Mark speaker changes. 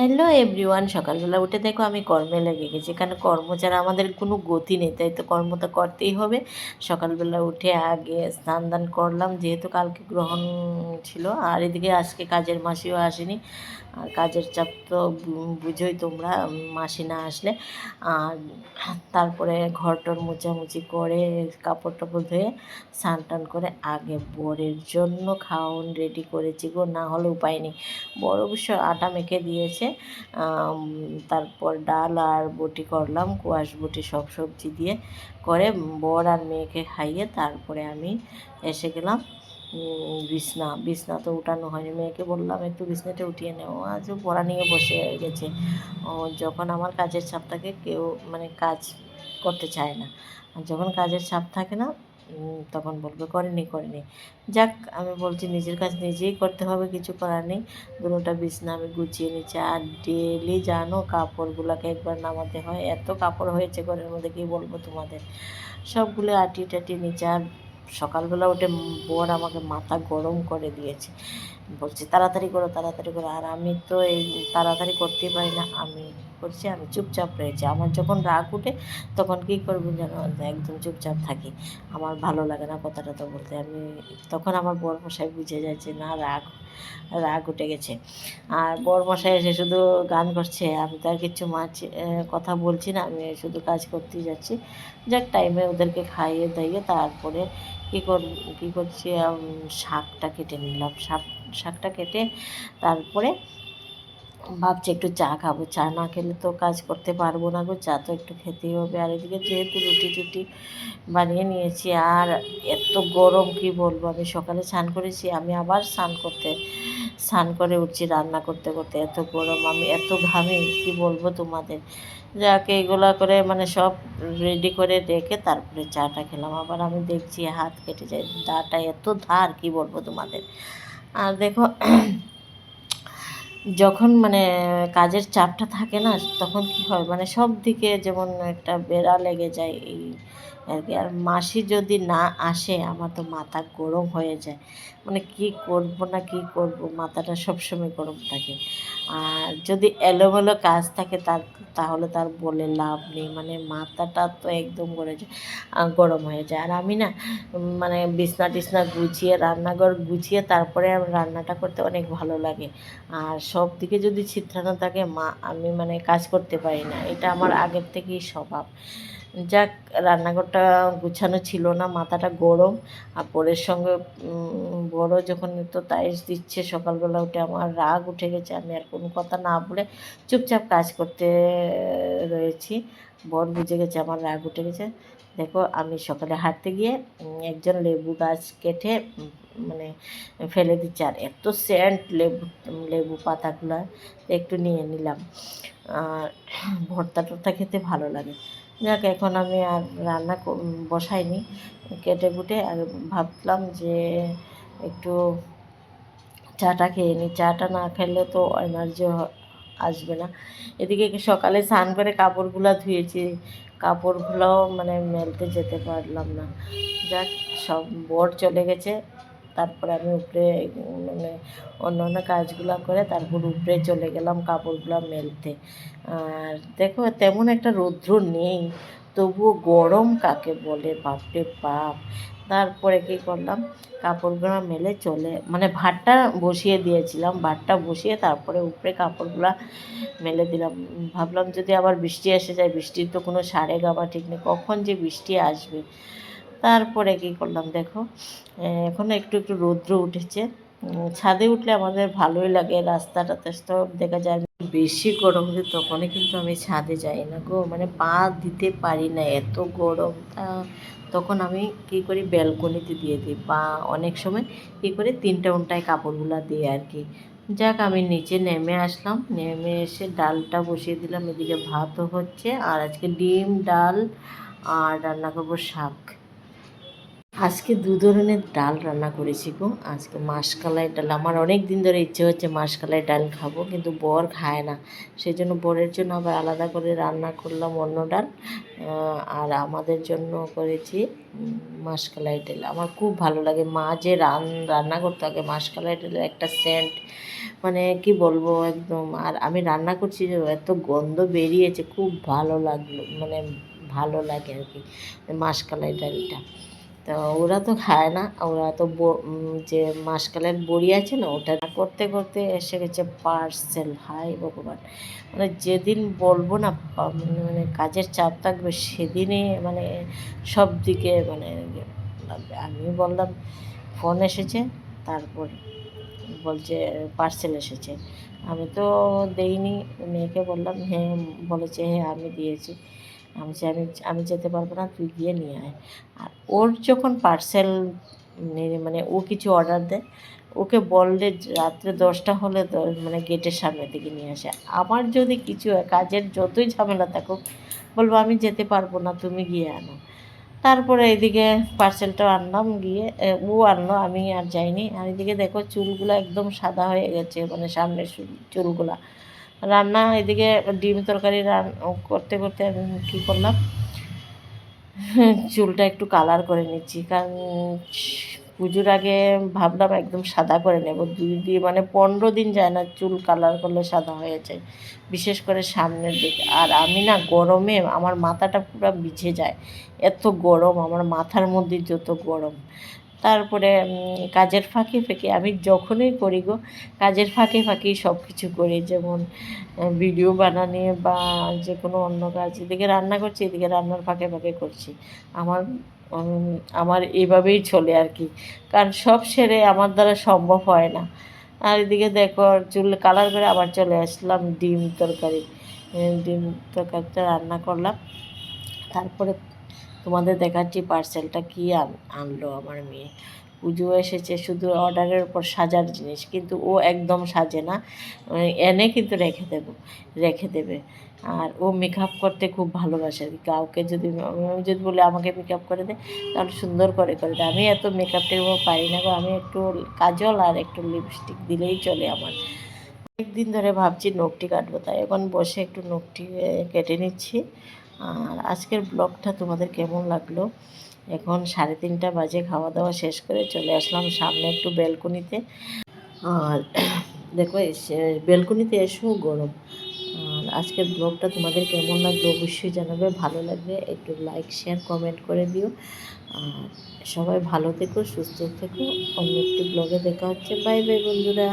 Speaker 1: Hello everyone সকালবেলা উঠে দেখো আমি কর্মে লেগে গেছি। কারণ কর্ম ছাড়া আমাদের কোনো গতি নেই, তাই তো কর্ম তো করতেই হবে। সকালবেলা উঠে আগে স্নান দান করলাম, যেহেতু কালকে গ্রহণ ছিল, আর এদিকে আজকে কাজের মাসিও আসেনি। আর কাজের চাপ তো বুঝোই তোমরা মাসি না আসলে। আর তারপরে ঘরটর মোচামুচি করে কাপড় টাপড় ধুয়ে স্নান টান করে আগে বরের জন্য খাওয়ান রেডি করেছি গো, না হলে উপায় নেই। বড় অবশ্য আটা মেখে দিয়েছে তারপর ডাল আর বটি করলাম, কুয়াশ বটি সব সবজি দিয়ে করে বর আর মেয়েকে খাইয়ে তারপরে আমি এসে গেলাম। বিছনা বিছনা তো উঠানো হয়নি। মেয়েকে বললাম, একটু বিছনাটা উঠিয়ে নেও। আজও পড়া নিয়ে বসে গেছে। ও যখন আমার কাজের চাপ থাকে, কেউ মানে কাজ করতে চায় না। আর যখন কাজের চাপ থাকে না তখন বলবে, করেনি করেনি। যাক, আমি বলছি, নিজের কাজ নিজেই করতে হবে, কিছু করার নেই। দুটোটা বিছনা আমি গুছিয়ে নিচ্ছি। আর ডেলি জানো, কাপড়গুলোকে একবার নামাতে হয়। এত কাপড় হয়েছে ঘরের মধ্যে, কী বলব তোমাদের? সবগুলো আটি টাটি নিচে। আর সকালবেলা উঠে বর আমাকে মাথা গরম করে দিয়েছে। বলছে, তাড়াতাড়ি করো তাড়াতাড়ি করো। আর আমি তো এই তাড়াতাড়ি করতেই পারি না। আমি করছি আমি চুপচাপ রয়েছি। আমার যখন রাগ উঠে, তখন কী করব যেন একদম চুপচাপ থাকি। আমার ভালো লাগে না কথাটা তো বলতে। আমি তখন আমার বর মশাই বুঝে যাচ্ছে না, রাগ রাগ উঠে গেছে। আর বর মশাই এসে শুধু গান করছে। আমি তো আর কিছু মাছ কথা বলছি না। আমি শুধু কাজ করতেই যাচ্ছি। যাক টাইমে ওদেরকে খাইয়ে দাইয়ে তারপরে কী কর, কী করছি শাকটা কেটে নিলাম। শাক, শাকটা কেটে তারপরে ভাবছি একটু চা খাব। চা না খেলে তো কাজ করতে পারব না গো। চা তো একটু খেতেই হবে। আর এদিকে যেহেতু রুটি টুটি বানিয়ে নিয়েছি, আর এত গরম কি বলব? আমি সকালে স্নান করেছি, আমি আবার স্নান করতে স্নান করে উঠছি, রান্না করতে করতে। এত গরম, আমি এত ঘামি, কি বলব তোমাদের? যাকে এগুলো করে মানে সব রেডি করে রেখে তারপরে চাটা খেলাম। আবার আমি দেখছি হাত কেটে যায়, দাটা এত ধার, কি বলব তোমাদের? আর দেখো, যখন মানে কাজের চাপটা থাকে না, তখন কি হয় মানে সব দিকে যেমন একটা বেড়া লেগে যায়, এই আর কি আর মাসি যদি না আসে, আমার তো মাথা গরম হয়ে যায়। মানে কি করব না কি করব, মাথাটা সবসময় গরম থাকে। আর যদি এলোমেলো কাজ থাকে, তার তাহলে তার বলে লাভ নেই। মানে মাথাটা তো একদম গড়ে যায় গরম হয়ে যায়। আর আমি না মানে বিছনা টিছনা গুছিয়ে, রান্নাঘর গুছিয়ে, তারপরে রান্নাটা করতে অনেক ভালো লাগে। আর সব দিকে যদি ছিত্রানো থাকে, মা, আমি মানে কাজ করতে পারি না। এটা আমার আগের থেকেই স্বভাব। যাক, রান্নাঘরটা গুছানো ছিল না, মাথাটা গরম। আর পরের সঙ্গে বড় যখন তো তাইস দিচ্ছে, সকালবেলা উঠে আমার রাগ উঠে গেছে, আমি আর কোনো কথা না বলে চুপচাপ কাজ করতে রয়েছি। বর বুঝে গেছে, আমার রাগ উঠে গেছে। দেখো, আমি সকালে হাঁটতে গিয়ে একজন লেবু গাছ কেটে মানে ফেলে দিচ্ছে। আর এত সেন্ট লেবু লেবু পাতাগুলো একটু নিয়ে নিলাম। আর ভর্তা টর্তা খেতে ভালো লাগে। যাক, এখন আমি আর রান্না বসাইনি। কেটে কুটে আর ভাবলাম যে একটু চাটা খেয়ে নিই চাটা না খেলে তো এনার্জি আসবে না। এদিকে সকালে স্নান করে কাপড়গুলো ধুয়েছি। কাপড়গুলোও মানে মেলতে যেতে পারলাম না। যাক, সব বর চলে গেছে। তারপরে আমি উপরে মানে অন্য অন্য কাজগুলো করে তারপর উপরে চলে গেলাম কাপড়গুলো মেলতে। আর দেখো, তেমন একটা রৌদ্র নেই, তবুও গরম কাকে বলে? বাপরে বাপ! তারপরে কী করলাম? কাপড়গুলো মেলে চলে মানে ভাতটা বসিয়ে দিয়েছিলাম, ভাতটা বসিয়ে তারপরে উপরে কাপড়গুলো মেলে দিলাম। ভাবলাম যদি আবার বৃষ্টি এসে যায়, বৃষ্টির তো কোনো সারে গাবা ঠিক নেই, কখন যে বৃষ্টি আসবে? তারপরে কী করলাম দেখো এখনও একটু একটু রৌদ্র উঠেছে। ছাদে উঠলে আমাদের ভালোই লাগে, রাস্তাটা সব দেখা যায় বেশি গরম হলে তখনই কিন্তু আমি ছাদে যাই না গো। মানে পা দিতে পারি না, এত গরম। তখন আমি কী করি, ব্যালকনিতে দিয়ে দিই। বা অনেক সময় কী করি, তিনটা উনটায় কাপড়গুলো দিই আর কি। যাক, আমি নিচে নেমে আসলাম। নেমে এসে ডালটা বসিয়ে দিলাম, এদিকে ভাতও হচ্ছে। আর আজকে ডিম, ডাল আর রান্না করব শাক। আজকে দু ধরনের ডাল রান্না করেছি গো। আজকে মাসকালাই ডাল। আমার অনেক দিন ধরে ইচ্ছে হচ্ছে মাসকালাই ডাল খাব, কিন্তু বর খায় না। সেই জন্য বরের জন্য আবার আলাদা করে রান্না করলাম অন্য ডাল আর আমাদের জন্য করেছি মাসকালাই ডাল। আমার খুব ভালো লাগে। মা যে রান, রান্না করতে আগে মাসকালাই ডালের একটা সেন্ট মানে কি বলব একদম। আর আমি রান্না করছি যে এত গন্ধ বেরিয়েছে, খুব ভালো লাগল মানে ভালো লাগে আর কি, মাসকালাই ডালটা। তো ওরা তো খায় না, ওরা তো যে মাসকালের বড়ি আছে না, ওটা করতে করতে এসে গেছে পার্সেল হাই ভগবান। মানে যেদিন বলব না মানে কাজের চাপ থাকবে সেদিনই মানে সব দিকে মানে আমি বললাম ফোন এসেছে, তারপর বলছে পার্সেল এসেছে। আমি তো দেইনি, মেয়েকে বললাম হ্যাঁ বলেছে হ্যাঁ আমি দিয়েছি। আমি আমি আমি যেতে পারব না, তুই গিয়ে নিয়ে আয়। আর ওর যখন পার্সেল মানে ও কিছু অর্ডার দেয়, ওকে বললে রাত্রে দশটা হলে মানে গেটের সামনে থেকে নিয়ে আসে। আমার যদি কিছু কাজের যতই ঝামেলা থাকুক, বলব আমি যেতে পারব না, তুমি গিয়ে আনো। তারপরে এদিকে পার্সেলটা আনলাম, গিয়ে ও আনলো, আমি আর যাইনি। আর এদিকে দেখো চুলগুলো একদম সাদা হয়ে গেছে মানে সামনের চুলগুলা। রান্না এদিকে ডিম তরকারি রান করতে করতে আমি কী করলাম চুলটা একটু কালার করে নিচ্ছি। কারণ পুজোর আগে ভাবলাম একদম সাদা করে নেব। দুই দিয়ে মানে পনেরো দিন যায় না চুল কালার করলে সাদা হয়ে যায়। বিশেষ করে সামনের দিকে। আর আমি না গরমে আমার মাথাটা পুরো ভিজে যায়। এত গরম, আমার মাথার মধ্যে যত গরম। তারপরে কাজের ফাঁকে ফাঁকে আমি যখনই করি গো, কাজের ফাঁকে ফাঁকেই সব কিছু করি। যেমন ভিডিও বানানি বা যে কোনো অন্য কাজ, এদিকে রান্না করছি, এদিকে রান্নার ফাঁকে ফাঁকে করছি। আমার আমার এভাবেই চলে আর কি। কারণ সব সেরে আমার দ্বারা সম্ভব হয় না। আর এদিকে দেখো চুল, কালার করে আবার চলে আসলাম ডিম তরকারি। ডিম তরকারিটা রান্না করলাম। তারপরে তোমাদের দেখাচ্ছি পার্সেলটা কী আন, আনলো আমার মেয়ে। পুজো এসেছে শুধু অর্ডারের উপর সাজার জিনিস, কিন্তু ও একদম সাজে না। মানে এনে কিন্তু রেখে দেব, রেখে দেবে। আর ও মেকআপ করতে খুব ভালোবাসে। কাউকে যদি যদি বলি আমাকে মেকআপ করে দে, তাহলে সুন্দর করে করে দেয় আমি এত মেকআপ টেকআপ পারি না গো, আমি একটু কাজল আর একটু লিপস্টিক দিলেই চলে আমার। অনেকদিন ধরে ভাবছি নখটি কাটবো, তাই এখন বসে একটু নখটি কেটে নিচ্ছি। আর আজকের ব্লগটা তোমাদের কেমন লাগল? এখন সাড়ে তিনটা বাজে খাওয়া দাওয়া শেষ করে চলে আসলাম সামনে একটু বেলকনিতে আর দেখো বেলকনিতে এসেও গরম। আর আজকের ব্লগটা তোমাদের কেমন লাগল অবশ্যই জানাবে, ভালো লাগবে একটু লাইক শেয়ার কমেন্ট করে দিও। আর সবাই ভালো থেকো, সুস্থ থেকো। অন্য একটি ব্লগে দেখা হচ্ছে। বাই বাই বন্ধুরা।